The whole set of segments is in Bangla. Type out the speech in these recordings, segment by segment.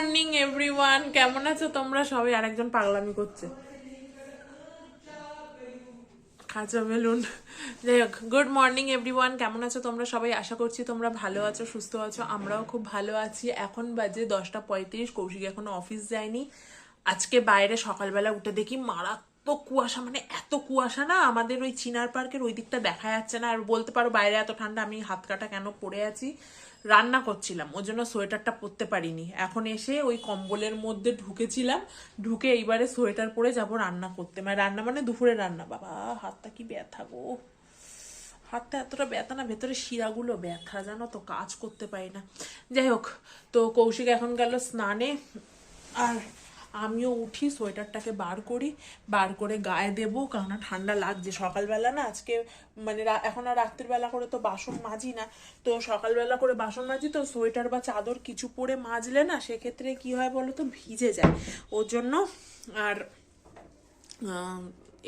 মর্নিং এভরিওয়ান কেমন আছো তোমরা? সবাই আরেকজন পাগলামি করছে। খাঁচা বেলুন। যাই হোক গুড মর্নিং এভরিওয়ান কেমন আছো তোমরা? সবাই আশা করছি তোমরা ভালো আছো, সুস্থ আছো। আমরাও খুব ভালো আছি। এখন বাজে দশটা পঁয়ত্রিশ, কৌশিক এখনও অফিস যায়নি। আজকে বাইরে সকালবেলা উঠে দেখি মারাত্মক কুয়াশা মানে এত কুয়াশা না, আমাদের ওই চিনার পার্কের ওই দিকটা দেখা যাচ্ছে না। আর বলতে পারো বাইরে এত ঠান্ডা, আমি হাত কাটা কেন পড়ে আছি? রান্না করছিলাম ওই জন্য সোয়েটারটা পরতে পারিনি। এখন এসে ওই কম্বলের মধ্যে ঢুকেছিলাম, ঢুকে এইবারে সোয়েটার পরে যাব রান্না করতে। মানে রান্না মানে দুপুরে রান্না। বাবা, হাতটা কি ব্যথা গো। হাতটা এতটা ব্যথা না, ভেতরে শিরাগুলো ব্যথা, জানো তো, কাজ করতে পারি না। যাই হোক, তো কৌশিক এখন গেল স্নানে, আর আমিও উঠি, সোয়েটারটাকে বার করি, বার করে গায়ে দেবো কারণ ঠান্ডা লাগছে। সকালবেলা না আজকে মানে এখন আর রাত্রিবেলা করে তো বাসন মাজি না। তো সকালবেলা করে বাসন মাজি, তো সোয়েটার বা চাদর কিছু পরে মাজলে না সেক্ষেত্রে কি হয় বলো তো ভিজে যায়। ওর জন্য আর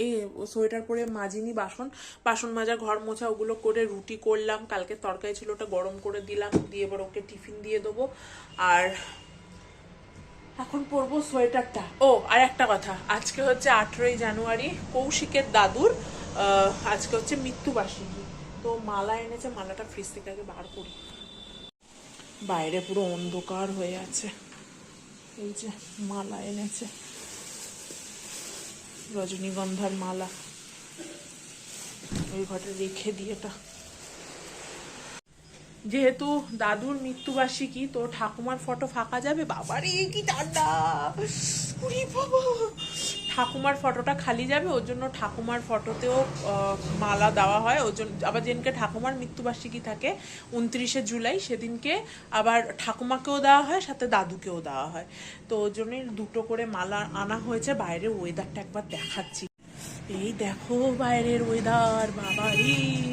এ সোয়েটার পরে মাজিনি বাসন। বাসন মাজা, ঘর মোছা, ওগুলো করে রুটি করলাম। কালকে তরকারি ছিল ওটা গরম করে দিলাম। দিয়ে এবার ওকে টিফিন দিয়ে দেবো। আর এখন পরবো সোয়েটারটা। ও, আর একটা কথা। আজকে হচ্ছে আঠেরোই জানুয়ারি, কৌশিকের দাদুর আজকে হচ্ছে মৃত্যুবার্ষিকী। তো মালা এনেছে, মালাটা ফ্রিজ থেকে আগে বার করি। বাইরে পুরো অন্ধকার হয়ে আছে। এই যে মালা এনেছে। রজনীগন্ধার মালা। ওই ঘরে রেখে দিয়ে এটা। যেহেতু দাদুর মৃত্যুবার্ষিকী, তো ঠাকুমার ফটো ফাঁকা যাবে? বাবারে, কি ঠান্ডা! ঠাকুমার ফটোটা খালি যাবে, ওর জন্য ঠাকুমার ফটোতেও মালা দেওয়া হয়। ওর জন্য, আবার যেদিনকে ঠাকুমার মৃত্যুবার্ষিকী থাকে, উনত্রিশে জুলাই, সেদিনকে আবার ঠাকুমাকেও দেওয়া হয়, সাথে দাদুকেও দেওয়া হয়। তো ওর জন্যই দুটো করে মালা আনা হয়েছে, বাইরের ওয়েদারটা একবার দেখাচ্ছি। এই দেখো বাইরের ওয়েদার বাবারি!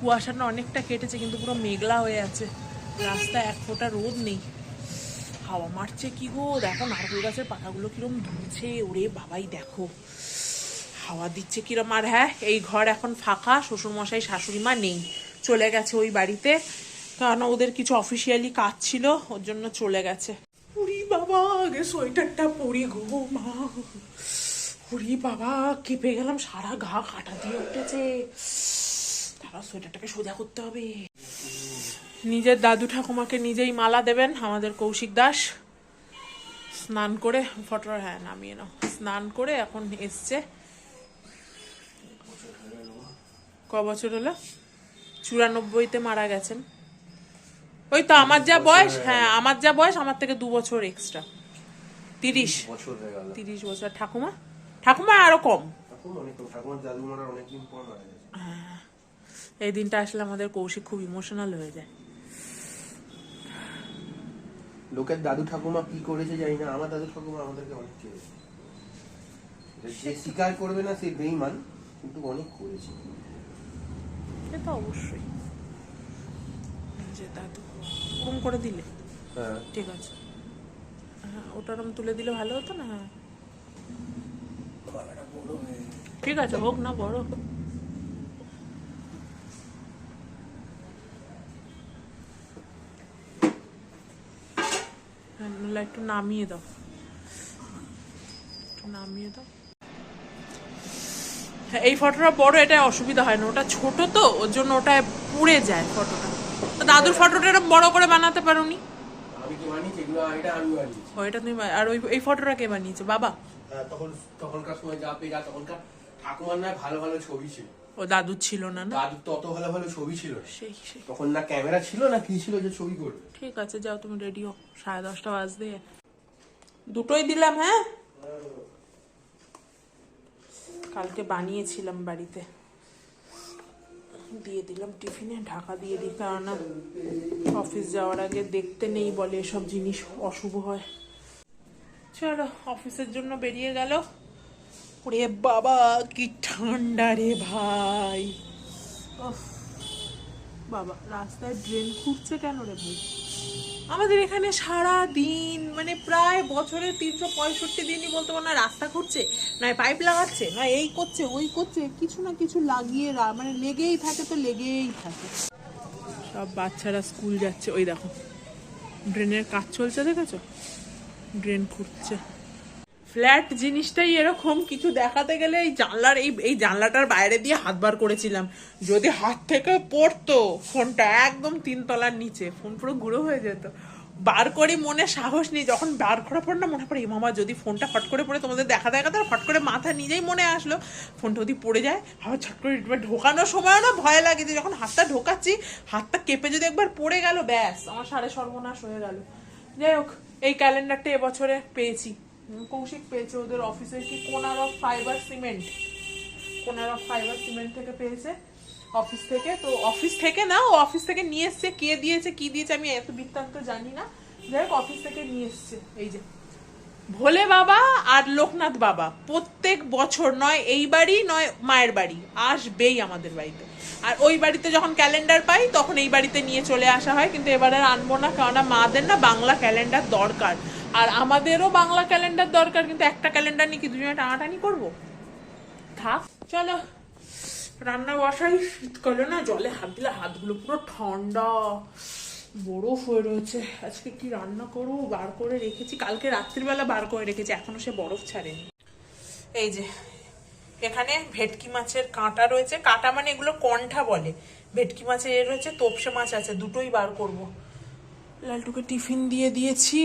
কুয়াশাটা অনেকটা কেটেছে, কিন্তু পুরো মেঘলা হয়ে আছে। রাস্তা এক ফোঁটা রোদ নেই। হাওয়া মারছে কি গো? দেখো নারকেল গাছের পাতাগুলো কিরম ধুলছে। ওরে বাবাই, দেখো। হাওয়া দিচ্ছে কিরম। আর হ্যাঁ এই ঘর এখন ফাঁকা, শ্বশুরমশাই, শাশুড়ি মা নেই। চলে গেছে ওই বাড়িতে। কারণ ওদের কিছু অফিসিয়ালি কাজ ছিল, ওর জন্য চলে গেছে। উরি বাবা, আগে সোয়েটারটা পরি গো মা। উরি বাবা, কেঁপে গেলাম, সারা ঘা কাটা দিয়ে উঠেছে। তারা সোয়েটারটাকে সোজা করতে হবে। নিজের দাদু ঠাকুমাকে নিজেই মালা দেবেন আমাদের কৌশিক দাস। স্নান করে ফটোটা হ্যাঁ নামিয়ে নাও। স্নান করে এখন এসছে। ক বছর হলো? চুরানব্বইতে মারা গেছেন। ওই তো আমার যা বয়স হ্যাঁ আমার যা বয়স আমার থেকে দু বছর এক্সট্রা তিরিশ। তিরিশ বছর ঠাকুমা? ঠাকুমা আরও কম। তখন অনেক ঠাকুমার দাদু মারা অনেকদিন পর মারা গেছে। এই দিনটা আসলে আমাদের কৌশিক খুব ইমোশনাল হয়ে যায়। লোকের দাদু ঠাকুমা কি করেছে জানি না আমার দাদু ঠাকুমা আমাদেরকে অনেক চেয়েছে। যে স্বীকার করবে না সে বেইমান কিন্তু অনেক করেছে। সে তো অবশ্যই। যে দাদু ওরম করে দিলে? হ্যাঁ। ঠিক আছে। হ্যাঁ ওটারম তুলে দিলে ভালো হতো না? হ্যাঁ। ঠিক আছে হোক না বড় হ্যাঁ, একটু নামিয়ে দাও। একটু নামিয়ে দাও। হ্যাঁ, এই ফটোটা বড় এটা অসুবিধা হয় না। ওটা ছোট তো ওর জন্য ওটা পুড়ে যায় ফটোটা। দাদুর ফটোটা এরকম বড় করে বানাতে পারোনি? আমি কি বানিয়েছি? এগুলো এটা আমি বানিয়েছি। ও এটা তুমি আর ওই এই ফটোটা কে বানিয়েছে? বাবা। হ্যাঁ, তখন তখনকার সময় যা পেয়ে যা তখনকার ঠাকুমার না ভালো ভালো ছবি ছিল। ও দাদুর ছিল না না? তো অত ভালো ভালো ছবি ছিল না। সেই সেই। তখন না ক্যামেরা ছিল না কি ছিল যে ছবি করবে? ঠিক আছে যাও তুমি রেডি হো সাড়ে দশটা বাজতে। দুটোই দিলাম হ্যাঁ? কালকে বানিয়েছিলাম বাড়িতে। দিয়ে দিলাম টিফিনে ঢাকা দিয়ে দিই কেননা অফিস যাওয়ার আগে দেখতে নেই বলে এসব জিনিস অশুভ হয়। চলো অফিসের জন্য বেরিয়ে গেল। ওরে বাবা কি ঠান্ডা রে ভাই। বাবা রাস্তায় ড্রেন খুঁজছে কেন রে ভাই? আমাদের এখানে সারা দিন মানে প্রায় বছরে তিনশো পঁয়ষট্টি দিনই বলতে পারো না রাস্তা খুঁড়ছে নয় পাইপ লাগাচ্ছে না এই করছে ওই করছে কিছু না কিছু লাগিয়ে রা- মানে লেগেই থাকে তো লেগেই থাকে। সব বাচ্চারা স্কুল যাচ্ছে। ওই দেখো ড্রেনের কাজ চলছে দেখেছ? ড্রেন খুঁড়ছে। ফ্ল্যাট জিনিসটাই এরকম, কিছু দেখাতে গেলে এই জানলার, এই এই জানলাটার বাইরে দিয়ে হাত বার করেছিলাম। যদি হাত থেকে পড়তো, ফোনটা একদম তিনতলার নিচে, ফোন পুরো গুঁড়ো হয়ে যেত। বার করি মনে সাহস নেই, যখন বার করার পর না মনে পড়ে, "এ মামা, যদি ফোনটা ফট করে পড়ে, তোমাদের দেখা দেখাতে ফট করে মাথা নিজেই মনে আসলো। ফোনটা যদি পড়ে যায়, আবার ছট করে ঢোকানোর সময়ও না ভয় লাগে যে যখন হাতটা ঢোকাচ্ছি, হাতটা কেঁপে যদি একবার পড়ে গেল, ব্যাস, আমার সাড়ে সর্বনাশ হয়ে গেল। যাই হোক, এই ক্যালেন্ডারটা এবছরে পেয়েছি। কৌশিক পেয়েছে ওদের অফিসে কি corner of fibre cement corner of fibre cement থেকে পেয়েছে অফিস থেকে। তো অফিস থেকে না, ও অফিস থেকে নিয়ে এসছে। কে দিয়েছে, কি দিয়েছে আমি এত বৃত্তান্ত জানি না। যাই হোক অফিস থেকে নিয়ে এসছে। এই যে। ভোলে বাবা আর লোকনাথ বাবা। প্রত্যেক বছর নয়, এই বাড়ি নয়, মায়ের বাড়ি। আসবেই আমাদের বাড়িতে। আর ওই বাড়িতে যখন ক্যালেন্ডার পাই, তখন এই বাড়িতে নিয়ে চলে আসা হয়। কিন্তু এবারে আনব না, কেননা মাদের না বাংলা ক্যালেন্ডার দরকার। আর আমাদেরও বাংলা ক্যালেন্ডার দরকার, কিন্তু একটা ক্যালেন্ডার নিয়ে কি দুজনে টানাটানি করব? থাক, চলো। রান্না বসাই শীতকালে না, জলে হাত দিলে হাতগুলো পুরো ঠান্ডা, বরফ হয়ে রয়েছে। আজকে কি রান্না করব? বার করে রেখেছি। কালকে রাত্রিবেলা বার করে রেখেছি, এখনও সে বরফ ছাড়েনি। এই যে, এখানে ভেটকি মাছের কাঁটা রয়েছে। কাঁটা মানে এগুলো কণ্ঠা বলে। ভেটকি মাছের এ রয়েছে, তোপসে মাছ আছে, দুটোই বার করব। লালটুকে টিফিন দিয়ে দিয়েছি।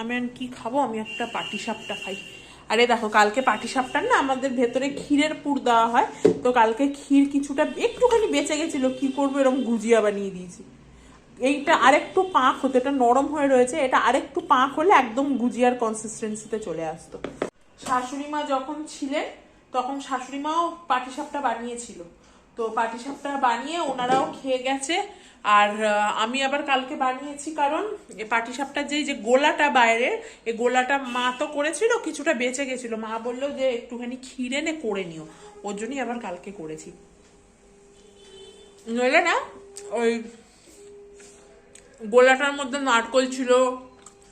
আমি আর কি খাব? আমি একটা পাটি সাপটা খাই। আরে দেখো, কালকে পাটি সাপটার না আমাদের ভেতরে ক্ষীরের পুর দেওয়া হয়। তো কালকে ক্ষীর কিছুটা একটুখানি বেঁচে গেছিল, কি করব এরকম গুজিয়া বানিয়ে দিয়েছি। এইটা আরেকটু পাক হতো, এটা নরম হয়ে রয়েছে, এটা আরেকটু পাক হলে একদম গুজিয়ার কনসিস্টেন্সিতে চলে আসতো। শাশুড়ি মা যখন ছিলেন, তখন শাশুড়ি মাও পাটিসাপটা বানিয়েছিল। তো পাটিসাপটা বানিয়ে ওনারাও খেয়ে গেছে। আর আমি আবার কালকে বানিয়েছি, কারণ এই পাটিসাপটার যেই যে গোলাটা বাইরে এই গোলাটা মা তো করেছিল, কিছুটা বেঁচে গেছিল। মা বলল যে একটুখানি ক্ষীর এনে করে নিও। ওর জন্যই আবার কালকে করেছি। নইলে না, ওই গোলাটার মধ্যে নারকল ছিল,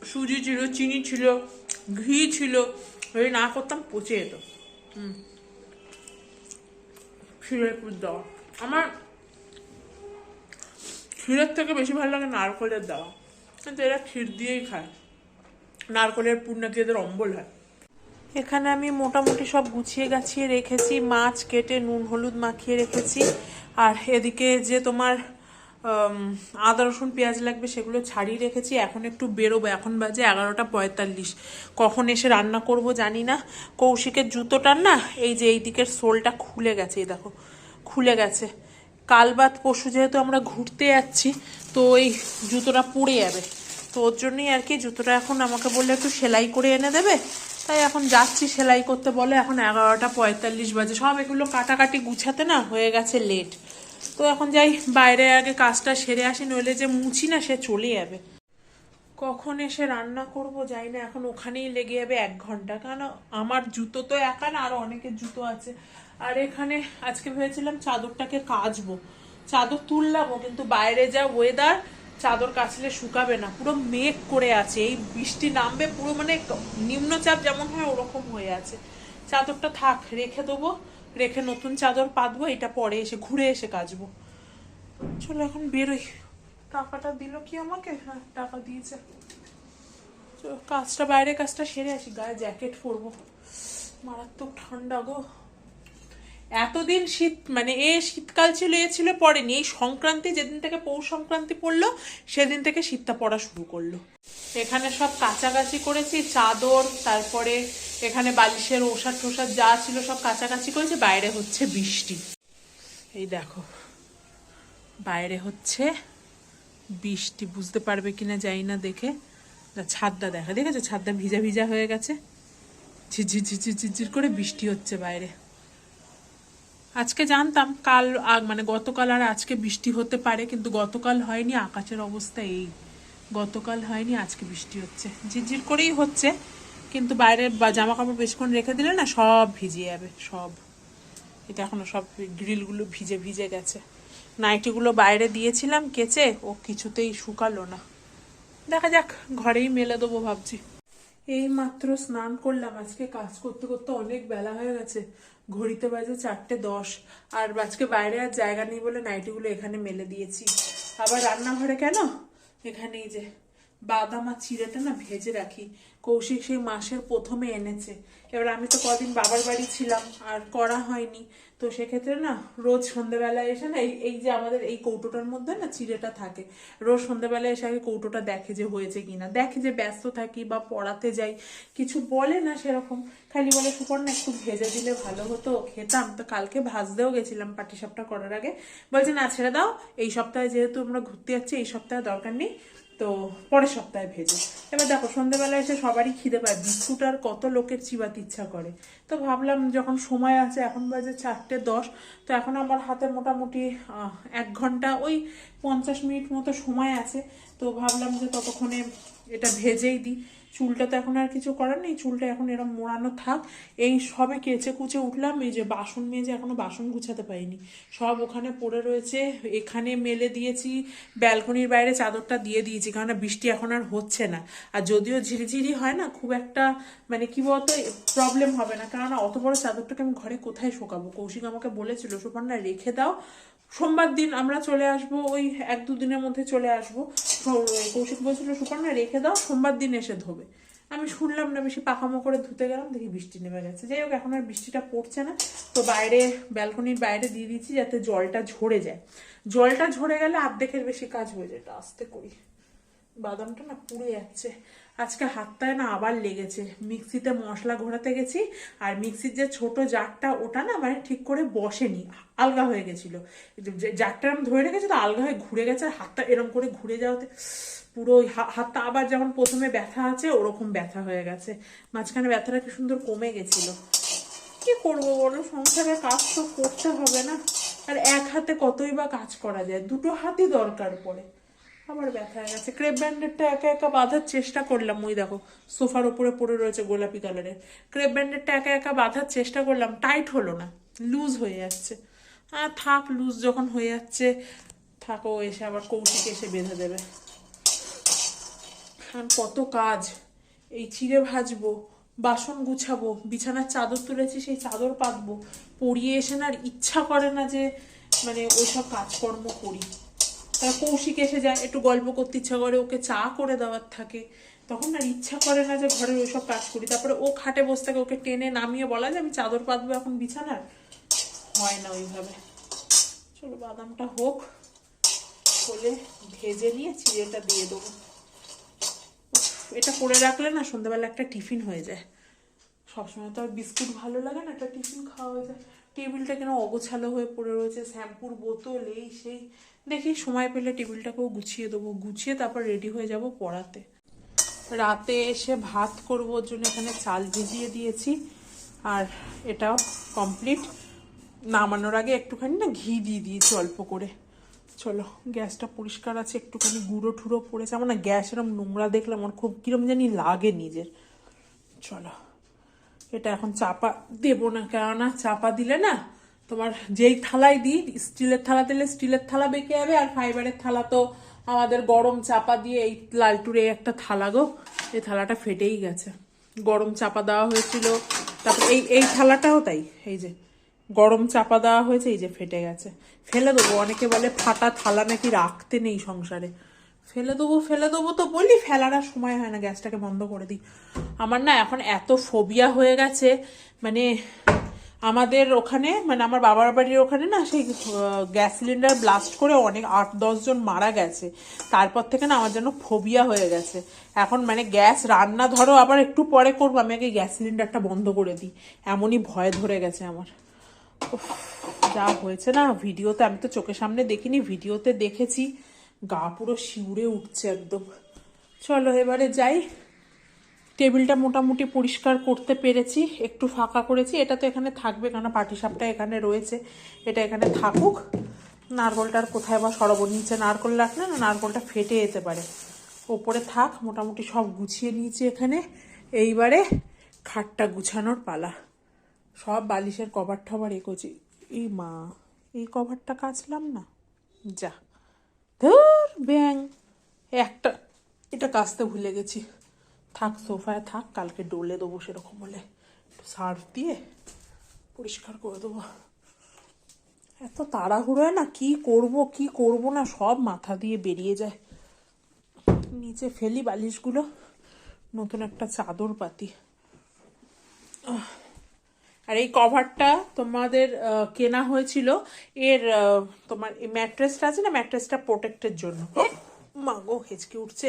সুজি ছিল, চিনি ছিল, ঘি ছিল যদি না করতাম, পচে যেত। হুম। ক্ষীরের পুর দেওয়া। আমার ক্ষীরের থেকে বেশি ভালো লাগে নারকলের দেওয়া। কিন্তু এরা ক্ষীর দিয়েই খায়। নারকলের পুর নাকি এদের অম্বল হয়। এখানে আমি মোটামুটি সব গুছিয়ে গাছিয়ে রেখেছি, মাছ কেটে নুন, হলুদ মাখিয়ে রেখেছি। আর এদিকে যে তোমার আদা, রসুন, পেঁয়াজ লাগবে সেগুলো ছাড়িয়ে রেখেছি। এখন একটু বেরোবো। এখন বাজে এগারোটা পঁয়তাল্লিশ। কখন এসে রান্না করব জানি না। কৌশিকের জুতোটার না, এই যে এই দিকের সোলটা খুলে গেছে, এই দেখো। খুলে গেছে। কাল বাদ পরশু যেহেতু আমরা ঘুরতে যাচ্ছি, তো এই জুতোটা পুড়ে যাবে। তো ওর জন্যই আর কি জুতোটা এখন আমাকে বললে একটু সেলাই করে এনে দেবে। তাই এখন যাচ্ছি সেলাই করতে বলে এখন এগারোটা পঁয়তাল্লিশ বাজে। সব এগুলো কাটাকাটি গুছাতে না হয়ে গেছে লেট তো এখন যাই, বাইরে আগে কাজটা সেরে আসি, নইলে যে মুছি না সে চলে যাবে। কখন এসে রান্না করব যাই না, এখন ওখানেই লেগে যাবে এক ঘণ্টা। কারণ আমার জুতো তো একা না, আরও অনেকের জুতো আছে। আর এখানে আজকে ভেবেছিলাম চাদরটাকে কাচবো। চাদর তুললামও, কিন্তু বাইরে যা ওয়েদার চাদর কাচলে শুকাবে না। পুরো মেঘ করে আছে। এই বৃষ্টি নামবে, পুরো মানে নিম্নচাপ যেমন হয়, ওরকম হয়ে আছে। চাদরটা থাক, রেখে দেবো। রেখে নতুন চাদর পাতবো, এটা পরে এসে ঘুরে এসে কাচবো। চলো এখন বেরোই। টাকাটা দিল কি আমাকে? হ্যাঁ টাকা দিয়েছে। কাজটা বাইরে কাজটা সেরে আসি। গায়ে জ্যাকেট পরবো। মারাত্মক ঠান্ডা গো। এতদিন শীত মানে এ শীতকাল ছিল, এ ছিল, পড়েনি। এই সংক্রান্তি, যেদিন থেকে পৌষ সংক্রান্তি পড়ল, সেদিন থেকে শীতটা পড়া শুরু করল। এখানে সব কাছাকাছি করেছি, চাদর, তারপরে এখানে বালিশের ওষাদ টোষাদ যা ছিল সব কাছাকাছি করেছি। বাইরে হচ্ছে বৃষ্টি। এই দেখো, বাইরে হচ্ছে বৃষ্টি। বুঝতে পারবে কিনা যাই না দেখে। ছাদটা দেখা, দেখেছ? ছাদটা ভিজা ভিজা হয়ে গেছে। ঝিরঝির ঝিরঝির ঝিরঝির করে বৃষ্টি হচ্ছে বাইরে। আজকে জানতাম কাল মানে গতকাল আর আজকে বৃষ্টি হতে পারে, কিন্তু গতকাল হয়নি, আকাশের অবস্থা এই। গতকাল হয়নি, আজকে বৃষ্টি হচ্ছে। ঝিরঝির করেই হচ্ছে, কিন্তু বাইরে জামা কাপড় বেশিক্ষণ রেখে দিলে না সব ভিজে যাবে, সব। এটা এখনও সব গ্রিলগুলো ভিজে ভিজে গেছে। নাইটিগুলো বাইরে দিয়েছিলাম কেচে, ও কিছুতেই শুকালো না। দেখা যাক, ঘরেই মেলে দেবো ভাবছি। এই মাত্র স্নান করলাম, আজকে কাজ করতে করতে অনেক বেলা হয়ে গেছে। ঘড়িতে বাজে চারটে দশ, আর আজকে বাইরে আর জায়গা নেই বলে নাইটিগুলো এখানে মেলে দিয়েছি। আবার রান্নাঘরে কেন? এখানেই যে। বাদাম আর চিড়েটা না ভেজে রাখি। কৌশিক সেই মাসের প্রথমে এনেছে। এবার আমি তো কদিন বাবার বাড়ি ছিলাম, আর করা হয়নি। তো সেক্ষেত্রে না রোজ সন্ধ্যেবেলায় এসে না এই যে আমাদের এই কৌটোটার মধ্যে না চিড়েটা থাকে, রোজ সন্ধ্যেবেলায় এসে আগে কৌটোটা দেখে যে হয়েছে কিনা। দেখে যে ব্যস্ত থাকি বা পড়াতে যাই, কিছু বলে না সেরকম। খালি বলে, সুপর্ণা, একটু ভেজে দিলে ভালো হতো, খেতাম। তো কালকে ভাজতেও গেছিলাম পাটিসাপটা করার আগে। বলছে, না, ছেড়ে দাও, এই সপ্তাহে যেহেতু আমরা ঘুরতে যাচ্ছি, এই সপ্তাহে দরকার নেই তো পরের সপ্তাহে ভেজে। এবার দেখো সন্ধ্যেবেলা এসে সবারই খিদে পায়, বিস্কুট আর কত লোকের চিবাতে ইচ্ছা করে। তো ভাবলাম যখন সময় আছে, এখন বাজে চারটে দশ, তো এখন আমার হাতে মোটামুটি এক ঘণ্টা, ওই পঞ্চাশ মিনিট মতো সময় আছে। তো ভাবলাম যে ততক্ষণে এটা ভেজেই দিই। চুলটা তো এখন আর কিছু করার নেই, চুলটা এখন এরকম মোড়ানো থাক। এই সবে কেচে কুচে উঠলাম, এই যে বাসন মেজে এখনও বাসন গুছাতে পারিনি। সব ওখানে পড়ে রয়েছে, এখানে মেলে দিয়েছি, ব্যালকনির বাইরে চাদরটা দিয়ে দিয়েছি কারণ বৃষ্টি এখন আর হচ্ছে না। আর যদিও ঝিরিঝিরি হয় না, খুব একটা মানে কি বলতো প্রবলেম হবে না কারণ অত বড় চাদরটাকে আমি ঘরে কোথায় শোকাবো? কৌশিক আমাকে বলেছিল, সুপর্ণা, রেখে দাও। সোমবার দিন আমরা চলে আসব, ওই এক দুদিনের মধ্যে চলে আসব। কৌশিক বলছিল সুপর্ণা রেখে দাও, সোমবার দিন এসে ধোবে। আমি শুনলাম না, বেশি পাকামো করে ধুতে গেলাম, দেখি বৃষ্টি নেমে গেছে। যাই হোক, এখন আর বৃষ্টিটা পড়ছে না। তো বাইরে, ব্যালকনির বাইরে দিয়ে দিচ্ছি যাতে জলটা ঝরে যায়। জলটা ঝরে গেলে আর্ধেকের বেশি কাজ হয়ে যায়, এটা আস্তে করি। বাদামটা না পুড়ে যাচ্ছে। আজকে হাতটায় না আবার লেগেছে। মিক্সিতে মশলা ঘোরাতে গেছি আর মিক্সির যে ছোট জারটা, ওটা না মানে ঠিক করে বসেনি, আলগা হয়ে গেছিল। জারটা এরম ধরে রেখেছি তো আলগা হয়ে ঘুরে গেছে আর হাতটা এরম করে ঘুরে যাওয়াতে পুরো হাতটা আবার যেমন প্রথমে ব্যথা আছে, ওরকম ব্যথা হয়ে গেছে। মাঝখানে ব্যথাটা কি সুন্দর কমে গেছিল। কি করব বলো? সংসারের কাজ তো করতে হবে না। আর এক হাতে কতই বা কাজ করা যায়? দুটো হাতই দরকার পড়ে। আবার ব্যথা হয়ে গেছে। ক্রেপ ব্যান্ডেডটা একা একা বাঁধার চেষ্টা করলাম। ওই দেখো, সোফার উপরে পড়ে রয়েছে গোলাপি কালারের। ক্রেপ ব্যান্ডেডটা একা একা বাঁধার চেষ্টা করলাম। টাইট হলো না, লুজ হয়ে যাচ্ছে। আর থাক, লুজ যখন হয়ে যাচ্ছে, থাকো এসে আবার কৌশিক এসে বেঁধে দেবে। এখন কত কাজ। এই চিড়ে ভাজবো, বাসন গুছাবো, বিছানার চাদর তুলেছি, সেই চাদর পাতবো। পরিয়ে এসে না আর ইচ্ছা করে না যে মানে ওইসব কাজকর্ম করি। কৌশিক এসে যায়, একটু গল্প করতে ইচ্ছা করে, ওকে চা করে দেওয়ার থাকে। তখন আর ইচ্ছা করে না যে ঘরের ওইসব কাজ করি। তারপরে ও খাটে বসে থাকে, ওকে টেনে নামিয়ে বলা যে আমি চাদর পাতবো এখন বিছানার। হয় না ওইভাবে। চলো বাদামটা হোক, হলে ভেজে নিয়ে চিড়েটা দিয়ে দেবো। এটা করে রাখলে না সন্ধ্যাবেলা একটা টিফিন হয়ে যায়। সবসময় তো আর বিস্কুট ভালো লাগে না, একটা টিফিন খাওয়া হয়ে যায়। টেবিলটা কেন অগোছালো হয়ে পড়ে রয়েছে, শ্যাম্পুর বোতল, এই সেই। দেখি সময় পেলে টেবিলটাকেও গুছিয়ে দেবো। গুছিয়ে তারপর রেডি হয়ে যাব পড়াতে। রাতে এসে ভাত করব জন্য এখানে চাল ভিজিয়ে দিয়েছি। আর এটাও কমপ্লিট নামানোর আগে একটুখানি না ঘি দিয়ে দিয়েছি অল্প করে। চলো, গ্যাসটা পরিষ্কার আছে, একটুখানি গুঁড়ো ঠুড়ো পড়েছে। আমার না গ্যাস এরম নোংরা দেখলাম, আমার খুব কিরম জানি লাগে নিজের। চলো, এটা এখন চাপা দেবো না, কেননা চাপা দিলে না তোমার যেই থালায় দিই, স্টিলের থালা দিলে স্টিলের থালা বেঁকে যাবে, আর ফাইবারের থালা তো আমাদের গরম চাপা দিয়ে এই লালটুরে একটা থালা গো, এই থালাটা ফেটেই গেছে। গরম চাপা দেওয়া হয়েছিল, তারপর এই এই থালাটাও তাই, এই যে গরম চাপা দেওয়া হয়েছে, এই যে ফেটে গেছে। ফেলে দেবো, অনেকে বলে ফাটা থালা নাকি রাখতে নেই সংসারে। ফেলে দেবো ফেলে দেবো তো বলি, ফেলার আর সময় হয় না, গ্যাসটাকে বন্ধ করে দিই। আমার না এখন এত ফোবিয়া হয়ে গেছে মানে আমাদের ওখানে মানে আমার বাবার বাড়ির ওখানে না, সেই গ্যাস সিলিন্ডার ব্লাস্ট করে অনেক আট জন মারা গেছে। তারপর থেকে না আমার যেন ফোবিয়া হয়ে গেছে। এখন মানে গ্যাস রান্না ধরো, আবার একটু পরে করব, আমি আগে গ্যাস সিলিন্ডারটা বন্ধ করে দিই। এমনই ভয় ধরে গেছে আমার। যা হয়েছে না, ভিডিওতে আমি তো চোখের সামনে দেখিনি, ভিডিওতে দেখেছি। গা পুরো শিউরে উঠছে একদম। চলো এবারে যাই। টেবিলটা মোটামুটি পরিষ্কার করতে পেরেছি, একটু ফাঁকা করেছি। এটা তো এখানে থাকবে কেন পাটিসাপটা এখানে রয়েছে। এটা এখানে থাকুক। নারকলটা আর কোথায় বা সরব নিচে নারকল রাখলে না নারকলটা ফেটে যেতে পারে। ওপরে থাক, মোটামুটি সব গুছিয়ে নিয়েছি এখানে। এইবারে খাটটা গুছানোর পালা। সব বালিশের কভার টভার এ করছি এই মা, এই কভারটা কাচলাম না। যা। ধর, ব্যাং। একটা, এটা কাচতে ভুলে গেছি। থাক, সোফায় থাক, কালকে ডলে দেবো সেরকম হলে সার্ফ দিয়ে পরিষ্কার করে দেবো। এত তাড়াহুড়োয় না? কি করব কি করব না? সব মাথা দিয়ে বেরিয়ে যায়। নিচে ফেলি বালিশগুলো, নতুন একটা চাদর পাতি। আর এই কভারটা তোমাদের কেনা হয়েছিল। এর তোমার ম্যাট্রেসটা আছে না? ম্যাট্রেসটা প্রোটেক্টের জন্য। মাগো হেঁচকে উঠছে।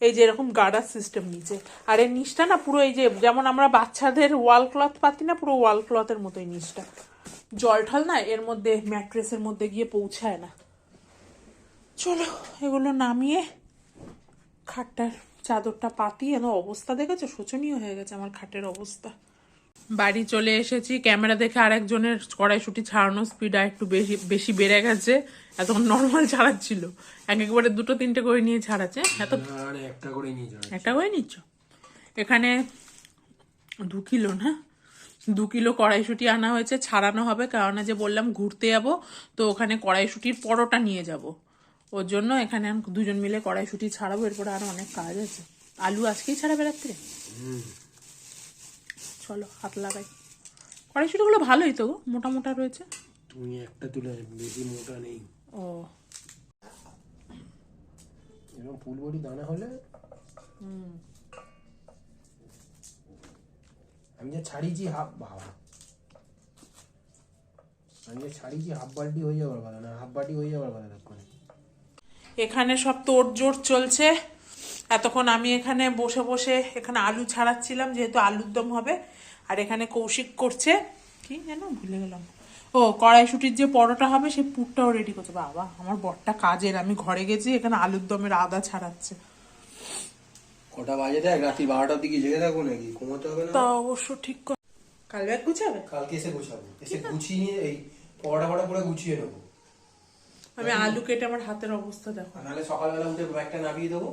এই যে এরকম গার্ডার সিস্টেম নিচে। আর এই নিচটা না পুরো এই যে, যেমন আমরা বাচ্চাদের ওয়াল ক্লথ পাতি না, পুরো ওয়াল ক্লথের মতো এই নিচটা জল ঠল না, এর মধ্যে ম্যাট্রেসের মধ্যে গিয়ে পৌঁছায় না। চলো, এগুলো নামিয়ে খাটটার চাদরটা পাতি এনো অবস্থা দেখেছ? শোচনীয় হয়ে গেছে আমার খাটের অবস্থা। বাড়ি চলে এসেছি। ক্যামেরা দেখে আরেকজনের কড়াইশুটি ছাড়ানোর স্পিড আর একটু বেশি বেশি বেড়ে গেছে। এতক্ষণ নর্মাল ছাড়াচ্ছিল। এক একবারে দুটো তিনটে করে নিয়ে ছাড়াচ্ছে। এত একটা করে নিয়ে একটা করে নিচ্ছ? এখানে দু কিলো না? দু কিলো কড়াইশুটি আনা হয়েছে। ছাড়ানো হবে। কারণ যে বললাম ঘুরতে যাব। তো ওখানে কড়াইশুটির পরোটা নিয়ে যাব। ওর জন্য এখানে দুজন মিলে কড়াইশুটি ছাড়াবো। এরপরে আরও অনেক কাজ আছে। আলু আজকেই ছাড়াবে রাত্রে? চলো হাত লাগাই। কড়াইশুটিগুলো ভালোই তো মোটা মোটা রয়েছে। তুমি একটা তুলে বেশি মোটা নেই। ও। এরকম ফুলবড়ি দানা হলে হুম। আমি যে ছাড়িয়েছি হাফ বাবা। আমি যে ছাড়িয়েছি হাফ বাল্টি হয়ে যাওয়ার কথা না হাফ বাটি হয়ে যাওয়ার কথা তখন এখানে সব তোড়জোড় চলছে। এতক্ষণ আমি এখানে বসে বসে এখানে আলু ছাড়াচ্ছিলাম যেহেতু আলুর দম হবে। আর এখানে কৌশিক করছে। কি যেন ভুলে গেলাম। ও কড়াইশুটির যে পরোটা হবে সেই পুরটাও রেডি করছে। বাবা আমার বরটা কাজের। আমি ঘরে গেছি এখানে আলুর দমের আদা ছাড়াচ্ছে। কটা বাজে দেখ? রাত্রি বারোটার দিকে জেগে থাকব নাকি? ঘুমোতে হবে না? তা অবশ্য ঠিক কর কাল ব্যাগ গুছাবে? কালকে এসে গোছাবো। এসে গুছিয়ে নিয়ে এই পড়া পড়া করে গুছিয়ে নেব। আমি আলু কেটে আমার হাতের অবস্থা দেখো। নাহলে সকালবেলা উঠে ব্যাগটা নামিয়ে দেবো।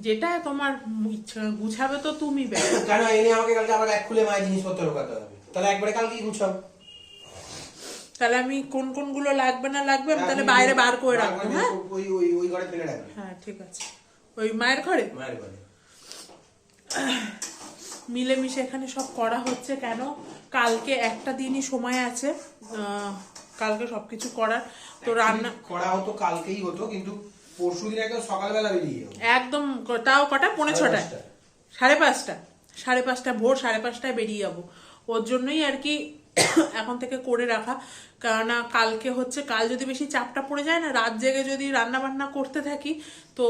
যেটা তোমার ইচ্ছা গুছাবে তো তুমি কেন এনে আমাকে কালকে আবার এক খুলে মায়ের জিনিসপত্র ঢোকাতে হবে। তাহলে একবারে কালকেই গুছাবো তাহলে আমি কোন কোনগুলো লাগবে না লাগবে আমি তাহলে বাইরে বার করে রাখব হ্যাঁ? ওই ওই ওই ঘরে ফেলে রাখবে। হ্যাঁ ঠিক আছে। ওই মায়ের ঘরে? মায়ের ঘরে। মিলেমিশে এখানে সব করা হচ্ছে কেন? কালকে একটা দিনই সময় আছে। কালকে সবকিছু করার। তো রান্না করা হতো কালকেই হতো কিন্তু একদম সকালবেলা বেরিয়ে যাব। একদম তাও কটা? পৌনে ছটায়। সাড়ে পাঁচটা সাড়ে পাঁচটা ভোর সাড়ে পাঁচটায় বেরিয়ে যাব। ওর জন্যই আর কি এখন থেকে করে রাখা। কেননা কালকে হচ্ছে কাল যদি বেশি চাপটা পড়ে যায় না রাত জেগে যদি রান্না বান্না করতে থাকি তো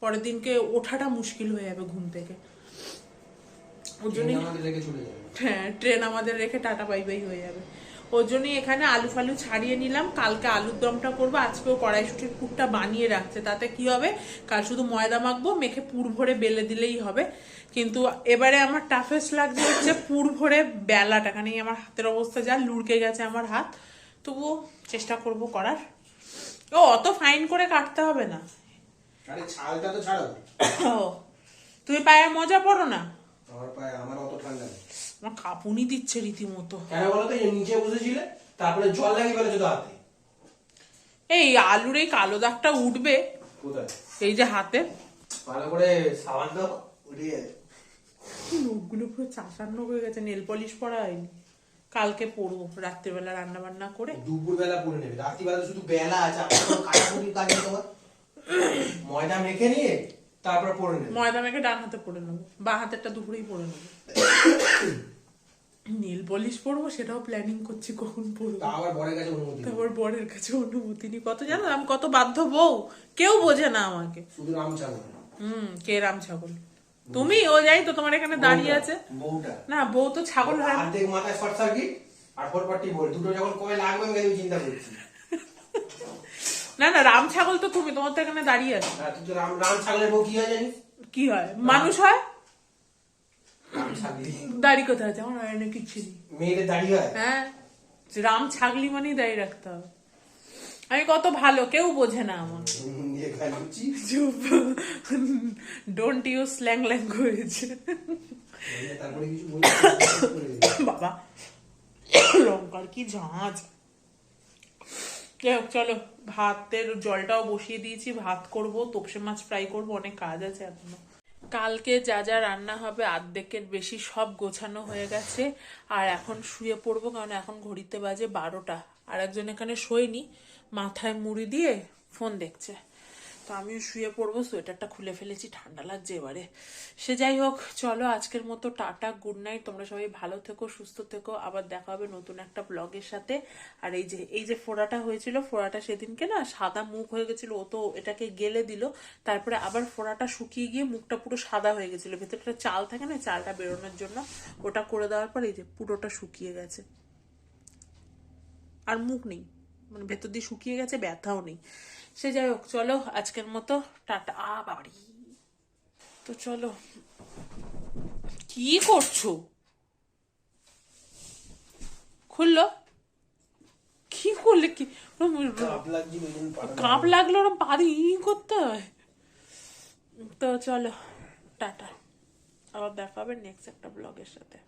পরের দিনকে ওঠাটা মুশকিল হয়ে যাবে ঘুম থেকে। ওর জন্যই হ্যাঁ ট্রেন আমাদের রেখে টাটা বাই বাই হয়ে যাবে। ওর জন্যই এখানে আলু ফালু ছাড়িয়ে নিলাম। কালকে আলুর দমটা করব আজকেও কড়াইশুটির পুরটা বানিয়ে রাখছে। তাতে কি হবে? কাল শুধু ময়দা মাখবো মেখে পুর ভরে বেলে দিলেই হবে। কিন্তু এবারে আমার টাফেস্ট লাগছে হচ্ছে পুর ভরে বেলাটা কারণ এই আমার হাতের অবস্থা যা লুড়কে গেছে আমার হাত। তবুও চেষ্টা করব করার। ও অত ফাইন করে কাটতে হবে না। আরে ছালটা তো ছাড়াবো ও তুমি পায়ে মজা পড়ো না? আমার পায়ে আমার অত ঠান্ডা নেই। আমার কাঁপুনি দিচ্ছে রীতিমতো। কেন বলো তো? এই নিচে বসেছিলে তারপরে জল লাগিয়ে ফেলেছো তো হাতে। এই আলুর এই কালো দাগটা উঠবে। কোথায়? এই যে হাতে। ভালো করে সাবান দাও। উঠিয়ে লোকগুলো পুরো চাষান্ন হয়ে গেছে নেল পলিশ পরা হয়নি। কালকে পরবো রাত্রিবেলা রান্না বান্না করে। দুপুর বেলা পরে নেবে। রাত্রিবেলা শুধু বেলা আছে কাটাকুটির কাজ তোমার। ময়দা মেখে নিয়ে তারপর পরে নেবে। ময়দা মেখে ডান হাতে পরে নেব বা হাতেরটা দুপুরেই পরে নেব। নীল পলিশ পরবো সেটাও প্ল্যানিং করছি কখন পরবো। আবার বরের কাছে অনুমতি তারপর বরের কাছে অনুমতি নি কত জানো আমি কত বাধ্য বউ কেউ বোঝে না আমাকে। শুধু রাম ছাগল। হুম কে রাম ছাগল? তুমি ও যাই তো তোমার এখানে দাঁড়িয়ে আছে। বউটা। না বউ তো ছাগল হয় না। অর্ধেক মাথায় শর্ট সার্কিট আর পরপরটি বল দুটো যখন কয় লাগবে আমি চিন্তা করছি। না না রাম ছাগল তো তুমি তোমার তো এখানে দাঁড়িয়ে আছে। তো রাম রাম ছাগলের বউ কি হয় জানিস? কি হয়? মানুষ হয়? দাড়ি কোথায় আছে? আমার হয় না কিচ্ছু নেই মেয়েদের দাড়ি হয়? হ্যাঁ। রাম ছাগলি মানেই দাঁড়িয়ে রাখতে হবে। আমি কত ভালো কেউ বোঝে না আমার। চুপ। ডোন্ট ইউজ স্ল্যাং ল্যাঙ্গুয়েজ বাবা লঙ্কার কি ঝাঁজ। যাই হোক চলো ভাতের জলটাও বসিয়ে দিয়েছি। ভাত করব তোপসে মাছ ফ্রাই করব অনেক কাজ আছে এখনও। কালকে যা যা রান্না হবে আর্ধেকের বেশি সব গোছানো হয়ে গেছে। আর এখন শুয়ে পড়ব কারণ এখন ঘড়িতে বাজে বারোটা। আর একজন এখানে শোয়নি, মাথায় মুড়ি দিয়ে ফোন দেখছে। তো আমিও শুয়ে পড়ব, সোয়েটারটা খুলে ফেলেছি, ঠান্ডা লাগছে এবারে। সে যাই হোক, চলো আজকের মতো টাটা গুড নাইট তোমরা সবাই ভালো থেকো, সুস্থ থেকো, আবার দেখা হবে নতুন একটা ব্লগের সাথে। আর এই যে এই যে ফোড়াটা হয়েছিল, ফোড়াটা সেদিনকে না সাদা মুখ হয়ে গেছিল, ও তো এটাকে গেলে দিল, তারপরে আবার ফোড়াটা শুকিয়ে গিয়ে মুখটা পুরো সাদা হয়ে গেছিল ভেতরটা চাল থাকে না চালটা বেরোনোর জন্য, ওটা করে দেওয়ার পর এই যে পুরোটা শুকিয়ে গেছে। আর মুখ নেই মানে ভেতর দিয়ে শুকিয়ে গেছে, ব্যথাও নেই। সে যাই হোক চলো আজকের মতো টাটা বাবারি। তো চলো। কি করছ? খুললো? কি করলে কি? কাপ লাগল ওরম পা দিয়ে করতে হয়? তো চলো টাটা। আবার দেখা হবে নেক্সট একটা ব্লগের সাথে।